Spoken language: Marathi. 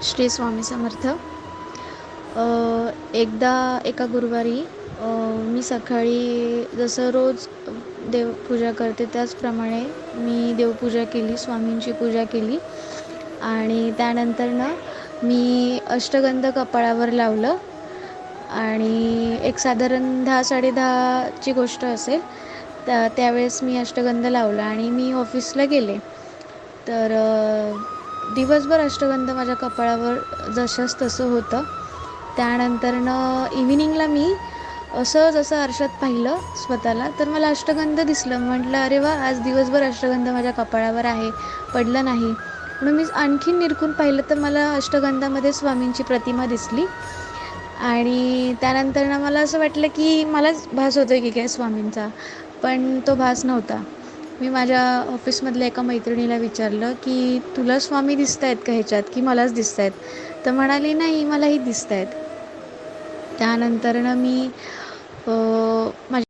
श्री स्वामी समर्थ. एकदा एका गुरुवारी मी सकाळी जसं रोज देवपूजा करते त्याचप्रमाणे मी देवपूजा केली स्वामींची पूजा केली. आणि त्यानंतर ना मी अष्टगंध कपाळावर लावलं. आणि एक साधारण दहा साडेदहाची गोष्ट असेल त्या त्यावेळेस मी अष्टगंध लावला आणि मी ऑफिसला गेले. तर दिवसभर अष्टगंध माझ्या कपाळावर जसंच तसं होतं. त्यानंतरनं इव्हिनिंगला मी असं जसं आरशात पाहिलं स्वतःला. तर मला अष्टगंध दिसलं. म्हटलं अरे वा आज दिवसभर अष्टगंध माझ्या कपाळावर आहे पडलं नाही. म्हणून मी आणखीन निरखून पाहिलं तर मला अष्टगंधामध्ये स्वामींची प्रतिमा दिसली. आणि त्यानंतरनं मला असं वाटलं की मलाच भास होतो की काय स्वामींचा. पण तो भास नव्हता. मी माझ्या ऑफिसमधल्या एका मैत्रिणीला विचारलं की तुला स्वामी दिसत आहेत का ह्याच्यात? की मलाच दिसत आहेत तर म्हणाली नाही मलाही दिसत आहेत त्यानंतरनं मी माझ्या